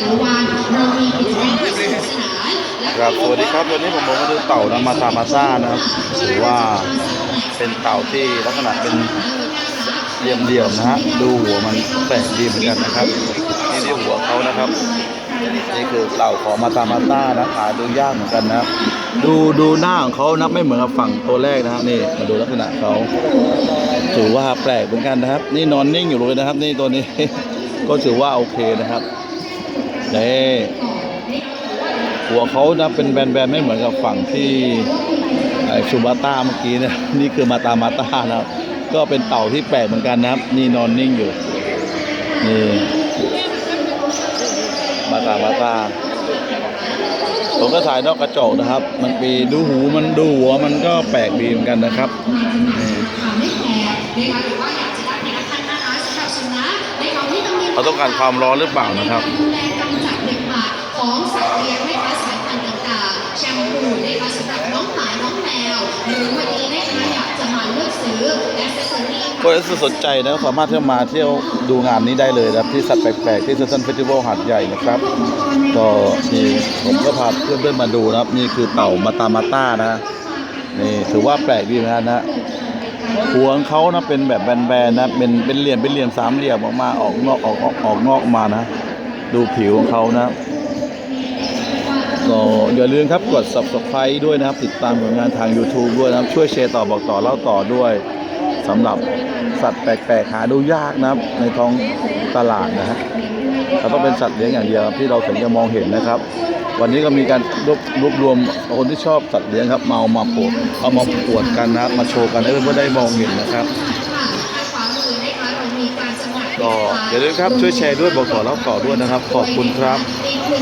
แต่ละวันเรามีกิจกรรมที่สนุกสนานครับสวัสดีครับวันนี้ผมมาดูเต่านะมาตามาซ่านะครับถือว่าเป็นเต่าที่ลักษณะเป็นเหลี่ยมๆนะฮะดูหัวมันแปลกดีเหมือนกันนะครับนี่ที่หัวเขานะครับนี่คือเต่าของมาตามาซ่านะหาดูยากเหมือนกันนะครับดูดูหน้าของเขานะไม่เหมือนกับฝั่งตัวแรกนะฮะนี่มาดูลักษณะเขาถือว่าแปลกเหมือนกันนะครับ นี่นอนนิ่งอยู่เลยนะครับ นี่ตัวนี้ ก็ถือว่าโอเคนะครับ นี่หัวเขานะเป็นแบนๆไม่เหมือนกับฝั่งที่ชูบาต้าเมื่อกี้เนี่ยนี่คือมาตามาต้านะครับ ก็เป็นเต่าที่แปลกเหมือนกันนะครับ นี่นอนนิ่งอยู่นี่มาตามาตาผมก็ถ่ายนอกกระจกนะครับ มันปีดูหูมันดูหัวมันก็แปลกดีเหมือนกันนะครับ เขาต้องการความร้อนหรือเปล่านะครับดูแลกำจัดเด็กบาดของสัตว์เลี้ยงนะคะสายพันธุ์ต่างๆแชมพูนะคะสำหรับน้องหมาน้องแมวหรือวันนี้นะคะอยากจะมาเลือกซื้อแอสเซสซอรี่ก็ถ้าสนใจนะสามารถที่จะมาเที่ยวดูงานนี้ได้เลยนะครับที่สัตว์แปลกๆที่เซนทรัลเฟสติวัลหาดใหญ่นะครับก็นี่ผมก็พาเพื่อนๆมาดูนะครับ นี่คือเต่ามาตามาต้านะนี่ถือว่าแปลกดีนะฮะนะ หัวของเขานะเป็นแบบแบนๆนะเป็นเป็นเหลี่ยมเป็นเหลี่ยมสามเหลี่ยมออกมาออกนอกออกออกออกนอกมานะ ดูผิวของเขานะก็อย่าลืมครับกด subscribe ด้วยนะครับ ติดตามผลงานทาง YouTube ด้วยนะครับช่วยแชร์ต่อบอกต่อเล่าต่อด้วย สำหรับสัตว์แปลกๆหาดูยากนะครับ ในท้องตลาดนะฮะเราต้องเป็นสัตว์เลี้ยงอย่างเดียวที่เราถึงจะมองเห็นนะครับ วันนี้ก็มีการรวบรวบรวมคนที่ชอบสัตว์เลี้ยงครับมาเอามาปวดเอามาปวดกันนะมาโชว์กันให้เพื่อนๆได้มองเห็นนะครับค่ะทางขวามือนะคะเรามีการจำหน่ายก็อย่าลืมครับช่วยแชร์ด้วยบอกต่อเล่าต่อด้วยนะครับ ขอบคุณครับ